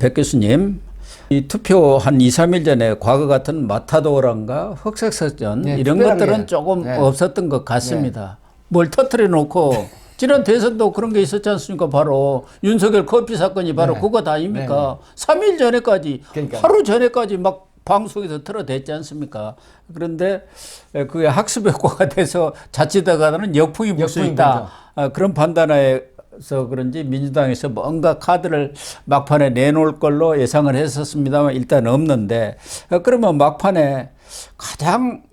백 교수님, 이 투표 한 2, 3일 전에 과거 같은 마타도란가 흑색사전 네, 이런 것들은 게, 조금 네. 없었던 것 같습니다. 뭘 터트려 놓고 지난 대선도 그런 게 있었지 않습니까? 바로 윤석열 커피 사건이 바로 네. 그것 아닙니까? 삼 3일 전에까지 그러니까요. 하루 전에까지 막 방송에서 틀어댔지 않습니까? 그런데 에, 그게 학습 효과가 돼서 자칫하다가는 역풍이 불 수 있다. 아, 그런 판단에 서 그런지 민주당에서 뭔가 카드를 막판에 내놓을 걸로 예상을 했었습니다만 일단 없는데 어, 그러면 막판에 가장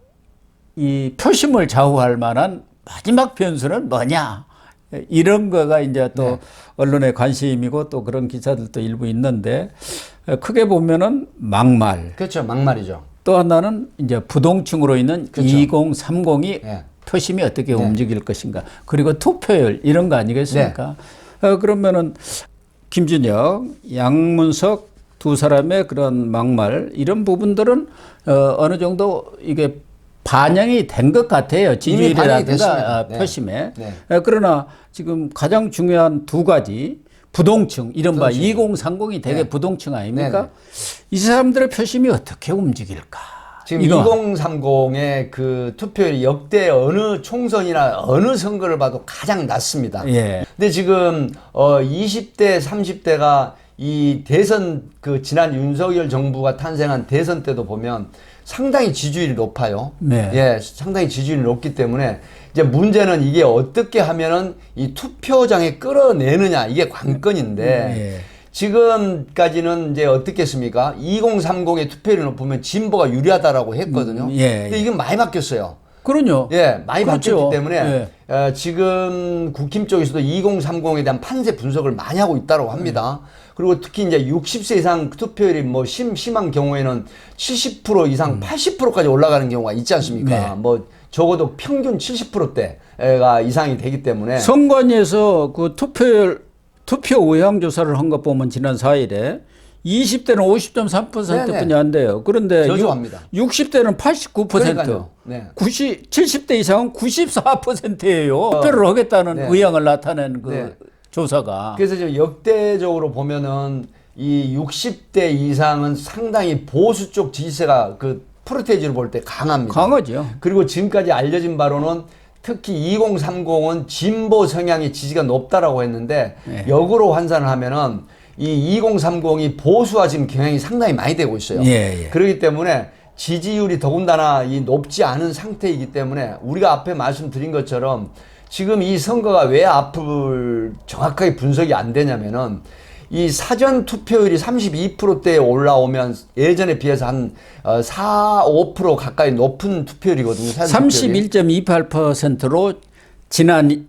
이 표심을 좌우할 만한 마지막 변수는 뭐냐? 이런 거가 이제 또 네. 언론의 관심이고 또 그런 기사들도 일부 있는데 어, 크게 보면은 막말 그렇죠. 막말이죠. 또 하나는 이제 부동층으로 있는 그렇죠. 2030이 예. 표심이 어떻게 네. 움직일 것인가 그리고 투표율 이런 거 아니겠습니까? 네. 어, 그러면은 김준혁, 양문석 두 사람의 그런 막말 이런 부분들은 어, 어느 정도 이게 반영이 된 것 같아요 지지율이라든가. 어, 네. 표심에. 네. 어, 그러나 지금 가장 중요한 두 가지 부동층 이른바 부동층. 2030이 되게 네. 부동층 아닙니까? 네, 네. 이 사람들의 표심이 어떻게 움직일까? 지금 이거. 2030의 그 투표율이 역대 어느 총선이나 어느 선거를 봐도 가장 낮습니다. 예. 근데 지금 어 20대, 30대가 이 대선 그 지난 윤석열 정부가 탄생한 대선 때도 보면 상당히 지지율이 높아요. 네. 예, 상당히 지지율이 높기 때문에 이제 문제는 이게 어떻게 하면은 이 투표장에 끌어내느냐 이게 관건인데 예. 지금까지는 이제 어떻겠습니까? 2030의 투표율이 높으면 진보가 유리하다라고 했거든요. 음, 예, 근데 예. 이건 많이 바뀌었어요. 그럼요. 예, 많이 그렇죠. 바뀌었기 때문에 예. 어, 지금 국힘 쪽에서도 2030에 대한 판세 분석을 많이 하고 있다고 합니다. 그리고 특히 이제 60세 이상 투표율이 뭐 심, 심한 경우에는 70% 이상 80%까지 올라가는 경우가 있지 않습니까? 음. 네. 뭐 적어도 평균 70%대가 이상이 되기 때문에 선관위에서 그 투표율 투표 의향 조사를 한 것 보면 지난 4일에 20대는 50.3%뿐이 네네. 안 돼요. 그런데 저조합니다. 60대는 89%, 그러니까요. 네. 90, 70대 이상은 94%예요. 투표를 하겠다는 네. 의향을 나타낸 그 네. 조사가. 그래서 지금 역대적으로 보면은 이 60대 이상은 상당히 보수 쪽 지지세가 그 프로테이지로 볼때 강합니다. 강하죠. 그리고 지금까지 알려진 바로는 특히 2030은 진보 성향의 지지가 높다라고 했는데 네. 역으로 환산을 하면은 이 2030이 보수화 지금 경향이 상당히 많이 되고 있어요. 예, 예. 그렇기 때문에 지지율이 더군다나 이 높지 않은 상태이기 때문에 우리가 앞에 말씀드린 것처럼 지금 이 선거가 왜 앞을 정확하게 분석이 안 되냐면은 이 사전 투표율이 32%대에 올라오면 예전에 비해서 한 어, 4, 5% 가까이 높은 투표율이거든요. 사전 투표율이. 31.28%로 지난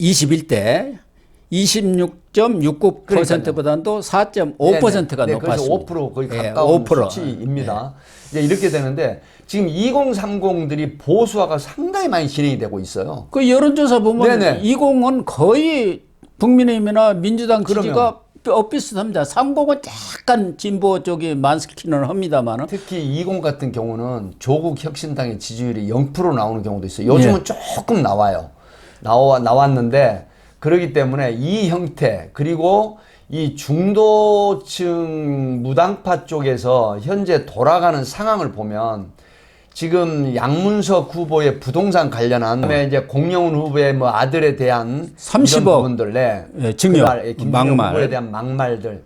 21대 26.69%보다도 4.5%가 네네. 네, 높았습니다. 그래서 5% 거의 예, 가까운 5%. 수치입니다. 이제 이렇게 되는데 지금 2030들이 보수화가 상당히 많이 진행이 되고 있어요. 그 여론조사 보면 네네. 20은 거의 국민의힘이나 민주당 지지가 그러면. 엇비슷합니다. 30은 약간 진보 쪽이 많기는 합니다만 특히 20 같은 경우는 조국 혁신당의 지지율이 0% 나오는 경우도 있어요. 요즘은 조금 나와요. 나와 나왔는데 그러기 때문에 이 형태 그리고 이 중도층 무당파 쪽에서 현재 돌아가는 상황을 보면 지금 양문석 후보의 부동산 관련한 그다음에 이제 공영훈 후보의 뭐 아들에 대한 30억. 이런 부분들 네. 예, 증여, 그날, 예, 김진영 막말. 후보에 대한 막말들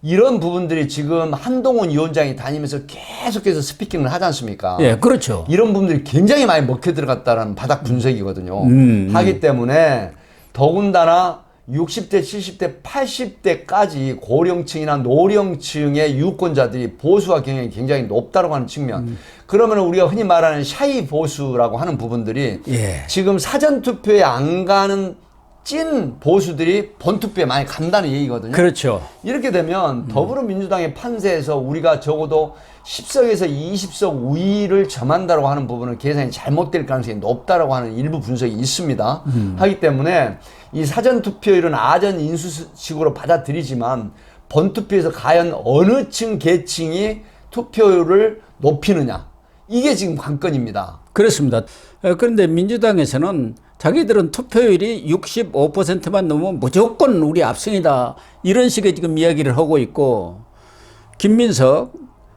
이런 부분들이 지금 한동훈 위원장이 다니면서 계속해서 스피킹을 하지 않습니까? 예, 그렇죠. 이런 부분들이 굉장히 많이 먹혀 들어갔다라는 바닥 분석이거든요. 음, 하기 때문에 더군다나 60대, 70대, 80대까지 고령층이나 노령층의 유권자들이 보수화 경향이 굉장히 높다고 하는 측면. 음. 그러면 우리가 흔히 말하는 샤이 보수라고 하는 부분들이 예. 지금 사전 투표에 안 가는 찐 보수들이 본 투표에 많이 간다는 얘기거든요. 그렇죠. 이렇게 되면 더불어민주당의 판세에서 우리가 적어도 10석에서 20석 우위를 점한다고 하는 부분은 계산이 잘못될 가능성이 높다라고 하는 일부 분석이 있습니다. 하기 때문에 이 사전 투표율은 아전 인수식으로 받아들이지만 본투표에서 과연 어느 층 계층이 투표율을 높이느냐 이게 지금 관건입니다. 그렇습니다. 어, 그런데 민주당에서는 자기들은 투표율이 65%만 넘으면 무조건 우리 압승이다. 이런 식의 지금 이야기를 하고 있고 김민석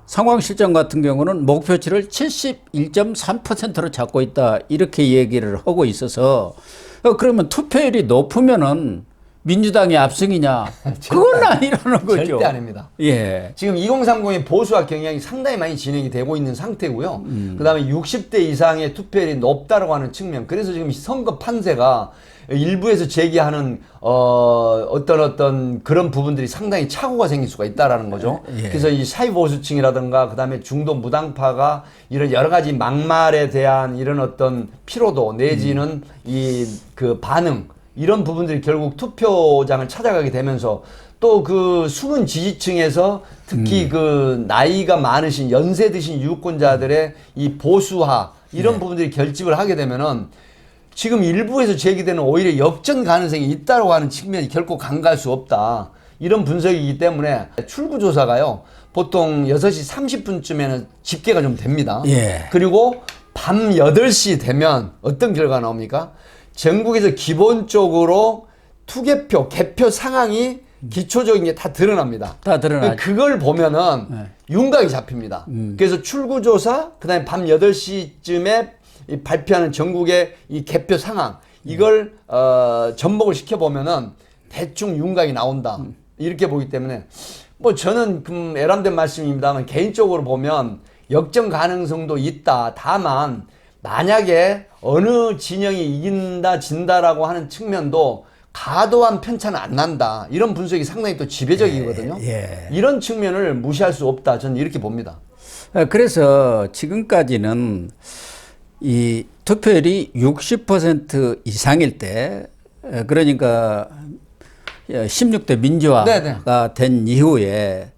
상황실장 같은 경우는 목표치를 71.3%로 잡고 있다 이렇게 얘기를 하고 있어서 어, 그러면 투표율이 높으면은 민주당이 압승이냐? 그건 아니라는 거죠. 절대 아닙니다. 예. 지금 2030의 보수화 경향이 상당히 많이 진행이 되고 있는 상태고요. 음. 그다음에 60대 이상의 투표율이 높다라고 하는 측면. 그래서 지금 선거 판세가 일부에서 제기하는 어 어떤 어떤 그런 부분들이 상당히 착오가 생길 수가 있다라는 거죠. 예. 그래서 이 사회 보수층이라든가 그다음에 중도 무당파가 이런 여러 가지 막말에 대한 이런 어떤 피로도 내지는 이그 반응 이런 부분들이 결국 투표장을 찾아가게 되면서 또 그 숨은 지지층에서 특히 그 나이가 많으신 연세 드신 유권자들의 이 보수화 이런 부분들이 결집을 하게 되면은 지금 일부에서 제기되는 오히려 역전 가능성이 있다고 하는 측면이 결코 간과할 수 없다. 이런 분석이기 때문에 출구조사가요. 보통 6시 30분쯤에는 집계가 좀 됩니다. 예. 그리고 밤 8시 되면 어떤 결과가 나옵니까? 전국에서 기본적으로 투개표, 개표 상황이 기초적인 게 다 드러납니다. 다 드러나죠. 그걸 보면은 네. 윤곽이 잡힙니다. 그래서 출구조사, 그 다음에 밤 8시쯤에 이 발표하는 전국의 이 개표 상황, 이걸, 어, 접목을 시켜보면은 대충 윤곽이 나온다. 이렇게 보기 때문에 뭐 저는 그 애람된 말씀입니다만 개인적으로 보면 역전 가능성도 있다. 다만 만약에 어느 진영이 이긴다, 진다라고 하는 측면도 과도한 편차는 안 난다. 이런 분석이 상당히 또 지배적이거든요. 예. 이런 측면을 무시할 수 없다. 저는 이렇게 봅니다. 어, 그래서 지금까지는 이 투표율이 60% 이상일 때, 어, 그러니까 16대 민주화가 네네. 된 이후에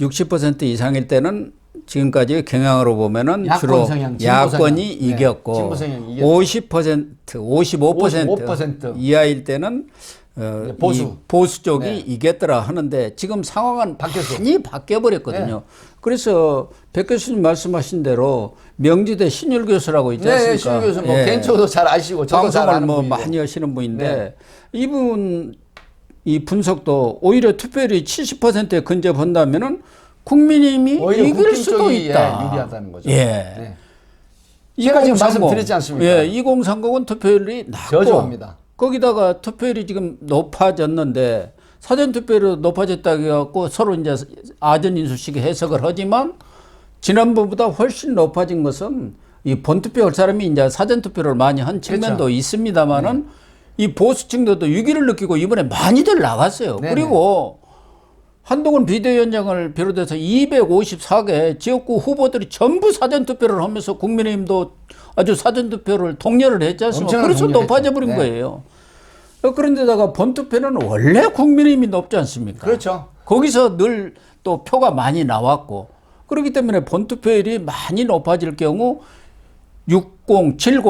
60% 이상일 때는 지금까지 경향으로 보면은 야권 주로 성향, 진보 야권이 성향. 네, 이겼고 진보 성향이 이겼죠. 50% 55% 55% 이하일 때는 어, 네, 보수. 이 보수 쪽이 네. 이겼더라 하는데 지금 상황은 바뀌었어요. 많이 바뀌어 버렸거든요. 네. 그래서 백 교수님 말씀하신 대로 명지대 신율 교수라고 있지 네, 않습니까? 신우 교수 뭐 예. 개인적으로 잘 아시고 저도 잘 방송을 뭐 분이고. 많이 하시는 분인데 네. 이분 이 분석도 오히려 투표율이 70%에 근접한다면은 국민의힘이 이길 수도 있다. 예, 유리하다는 거죠. 예. 네. 제가 지금 2030, 말씀드렸지 않습니까? 예, 2030은 투표율이 낮고 저조합니다. 거기다가 투표율이 지금 높아졌는데 사전 투표율이 높아졌다고 해갖고 서로 이제 아전 인수식 해석을 하지만 지난번보다 훨씬 높아진 것은 이 본투표 할 사람이 이제 사전 투표를 많이 한 측면도 그렇죠. 있습니다만은 이 보수층들도 위기를 느끼고 이번에 많이들 나갔어요. 네네. 그리고 한동훈 비대위원장을 비롯해서 254개 지역구 후보들이 전부 사전 투표를 하면서 국민의힘도 아주 사전 투표를 독려를 했지 않습니까? 그래서. 높아져 버린 네. 거예요. 어, 그런데다가 본투표는 원래 국민의힘이 높지 않습니까? 그렇죠. 거기서 늘 또 표가 많이 나왔고 그렇기 때문에 본투표율이 많이 높아질 경우 60, 70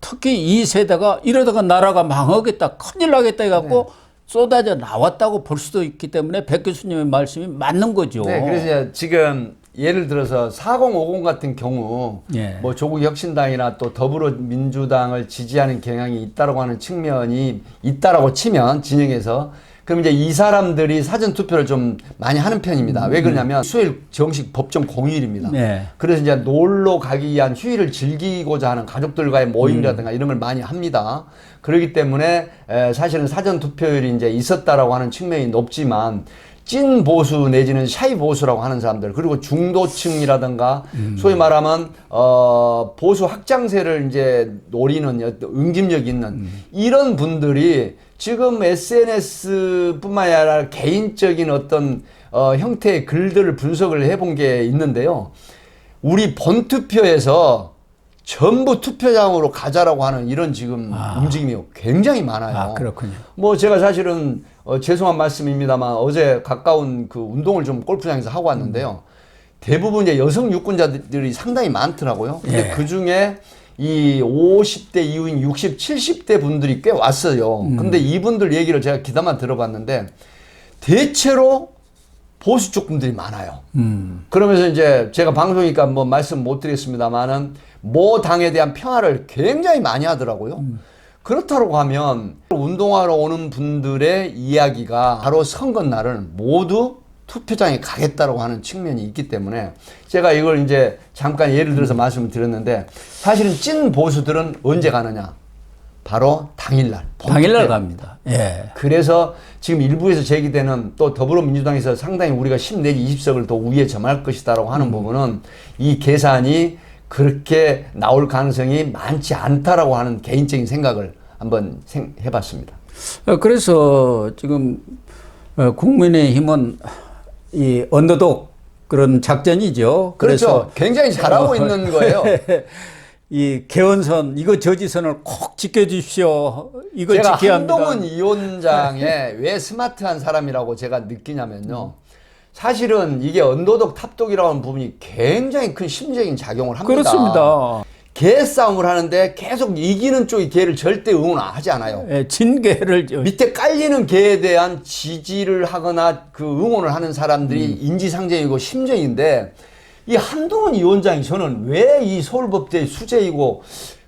특히 이 세대가 이러다가 나라가 망하겠다 큰일 나겠다 해갖고 네. 쏟아져 나왔다고 볼 수도 있기 때문에 백 교수님의 말씀이 맞는 거죠. 네, 그래서 지금 예를 들어서 4050 같은 경우 예. 뭐 조국 혁신당이나 또 더불어민주당을 지지하는 경향이 있다라고 하는 측면이 있다라고 치면 진영에서 그럼 이제 이 사람들이 사전 투표를 좀 많이 하는 편입니다. 왜 그러냐면 수요일 정식 법정 공휴일입니다. 음. 네. 그래서 이제 놀러 가기 위한 휴일을 즐기고자 하는 가족들과의 음. 모임이라든가 이런 걸 많이 합니다. 그렇기 때문에 에, 사실은 사전 투표율이 이제 있었다라고 하는 측면이 높지만 찐 보수 내지는 샤이 보수라고 하는 사람들 그리고 중도층이라든가 음. 소위 말하면 어 보수 확장세를 이제 노리는 어떤 응집력 있는 음. 이런 분들이 지금 SNS뿐만 아니라 개인적인 어떤 어 형태의 글들을 분석을 해본 게 있는데요. 우리 본투표에서 전부 투표장으로 가자라고 하는 이런 지금 움직임이 굉장히 많아요. 아, 그렇군요. 뭐 제가 사실은 어, 죄송한 말씀입니다만 어제 가까운 그 운동을 좀 골프장에서 하고 왔는데요. 대부분 이제 여성 유권자들이 상당히 많더라고요. 근데 예. 그 중에 이 50대 이후인 60, 70대 분들이 꽤 왔어요. 근데 이분들 얘기를 제가 기다만 들어봤는데 대체로 보수 쪽 분들이 많아요. 음. 그러면서 이제 제가 방송이니까 뭐 말씀 못 드리겠습니다만은 모 당에 대한 평화를 굉장히 많이 하더라고요. 그렇다고 하면 운동하러 오는 분들의 이야기가 바로 선거 날은 모두 투표장에 가겠다라고 하는 측면이 있기 때문에 제가 이걸 이제 잠깐 예를 들어서 말씀을 드렸는데 사실은 찐 보수들은 언제 가느냐? 바로 당일날. 당일날. 갑니다. 예. 그래서 지금 일부에서 제기되는 또 더불어민주당에서 상당히 우리가 10 내지 20석을 더 우위에 점할 것이다라고 하는 부분은 이 계산이 그렇게 나올 가능성이 많지 않다라고 하는 개인적인 생각을 한번 생- 해봤습니다. 어, 그래서 지금 어, 국민의힘은 이 언더독 그런 작전이죠. 그렇죠. 굉장히 잘하고 어, 있는 거예요. 이 개헌선 이거 저지선을 꼭 지켜주십시오. 이걸 제가 지켜야 합니다. 한동훈 위원장의 왜 스마트한 사람이라고 제가 느끼냐면요. 사실은 이게 언도독 탑독이라는 부분이 굉장히 큰 심적인 작용을 합니다. 그렇습니다. 개 싸움을 하는데 계속 이기는 쪽이 개를 절대 응원하지 않아요. 예, 진 개를 저- 밑에 깔리는 개에 대한 지지를 하거나 그 응원을 하는 사람들이 인지상정이고 심정인데 이 한동훈 위원장이 저는 왜 이 서울법대의 수재이고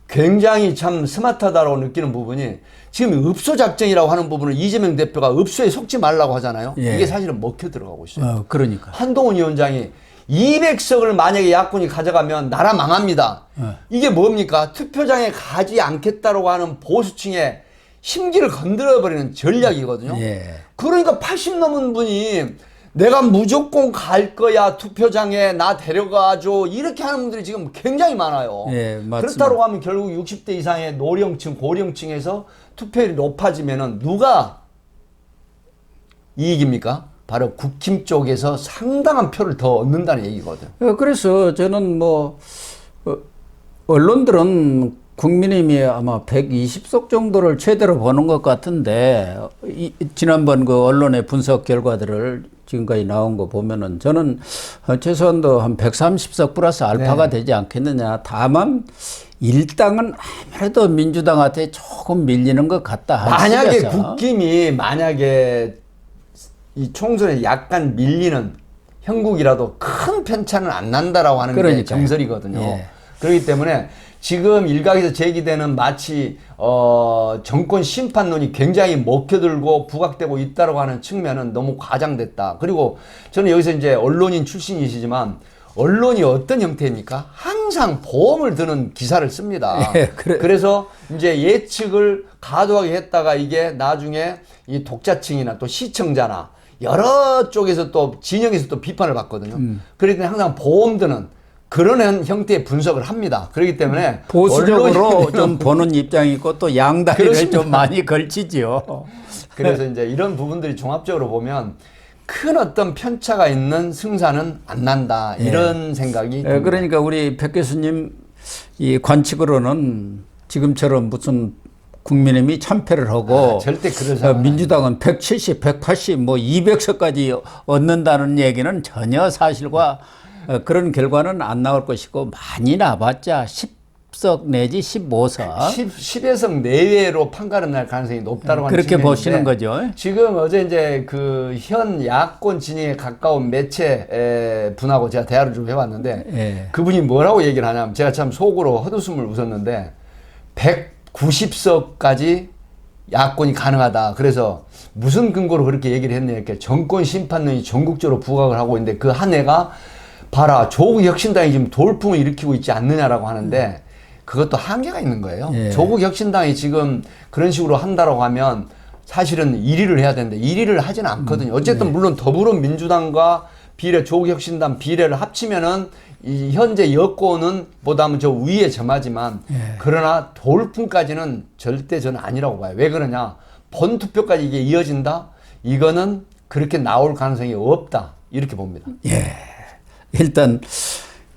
굉장히 참 스마트하다고 느끼는 부분이 지금 읍소 작전이라고 하는 부분을 이재명 대표가 읍소에 속지 말라고 하잖아요. 예. 이게 사실은 먹혀 들어가고 있어요. 어, 그러니까. 한동훈 위원장이 200석을 만약에 야권이 가져가면 나라 망합니다. 이게 뭡니까? 투표장에 가지 않겠다라고 하는 보수층의 심기를 건드려버리는 전략이거든요. 예. 그러니까 80 넘은 분이 내가 무조건 갈 거야 투표장에 나 데려가줘 이렇게 하는 분들이 지금 굉장히 많아요. 예. 그렇다고 하면 결국 60대 이상의 노령층, 고령층에서 투표율이 높아지면은 누가 이익입니까? 바로 국힘 쪽에서 상당한 표를 더 얻는다는 얘기거든. 어, 그래서 저는 뭐 어, 언론들은 국민의힘이 아마 120석 정도를 최대로 보는 것 같은데 이, 지난번 그 언론의 분석 결과들을 지금까지 나온 거 보면은 저는 어, 최소한도 한 130석 플러스 알파가 되지 않겠느냐. 다만 일당은 아무래도 민주당한테 조금 밀리는 것 같다. 만약에. 국힘이 만약에 이 총선에 약간 밀리는 형국이라도 큰 편차는 안 난다라고 하는 게 그러니까요. 정설이거든요. 예. 그렇기 때문에 지금 일각에서 제기되는 마치 어 정권 심판론이 굉장히 먹혀들고 부각되고 있다라고 하는 측면은 너무 과장됐다. 그리고 저는 여기서 이제 언론인 출신이시지만 언론이 어떤 형태입니까? 항상 보험을 드는 기사를 씁니다. 예, 그래. 그래서 이제 예측을 과도하게 했다가 이게 나중에 이 독자층이나 또 시청자나 여러 쪽에서 또 진영에서 또 비판을 받거든요. 음. 때문에 항상 보험 드는 그런 형태의 분석을 합니다. 그렇기 때문에 보수적으로 좀 보는 입장이 있고 또 양다리를 그렇습니다. 좀 많이 걸치지요. 그래서 이제 이런 부분들이 종합적으로 보면 큰 어떤 편차가 있는 승산은 안 난다 이런 생각이 예, 듭니다. 그러니까 우리 백 교수님 이 관측으로는 지금처럼 무슨 국민의힘이 참패를 하고 아, 절대 그럴 어, 민주당은 170, 180, 뭐 200석까지 얻는다는 얘기는 전혀 사실과 어, 그런 결과는 안 나올 것이고 많이 나봤자 10석 내지 15석 10, 10에서 내외로 판가름 날 가능성이 높다고 하는 그렇게 보시는 거죠. 지금 어제 이제 그 현 야권 진영에 가까운 매체 에, 분하고 제가 대화를 좀 해봤는데 예. 그분이 뭐라고 얘기를 하냐면 제가 참 속으로 헛웃음을 웃었는데 190석까지 야권이 가능하다. 그래서 무슨 근거로 그렇게 얘기를 했냐 이렇게 정권 심판론이 전국적으로 부각을 하고 있는데 그 한 해가 봐라 조국 혁신당이 지금 돌풍을 일으키고 있지 않느냐라고 하는데 그것도 한계가 있는 거예요. 예. 조국 혁신당이 지금 그런 식으로 한다라고 하면 사실은 1위를 해야 되는데 1위를 하지는 않거든요. 어쨌든 물론 더불어민주당과 비례 조국 혁신당 비례를 합치면은 이 현재 여권은 보다는 저 위에 점하지만 그러나 돌풍까지는 절대 저는 아니라고 봐요. 왜 그러냐? 본 투표까지 이게 이어진다? 이거는 그렇게 나올 가능성이 없다. 이렇게 봅니다. 예. 일단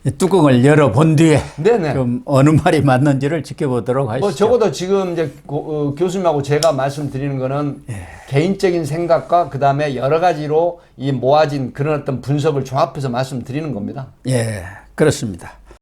이 뚜껑을 열어본 뒤에 네네. 좀 어느 말이 맞는지를 지켜보도록 하시죠. 뭐 적어도 지금 이제 고- 어, 교수님하고 제가 말씀드리는 거는 개인적인 생각과 그 다음에 여러 가지로 이 모아진 그런 어떤 분석을 종합해서 말씀드리는 겁니다. 예, 그렇습니다.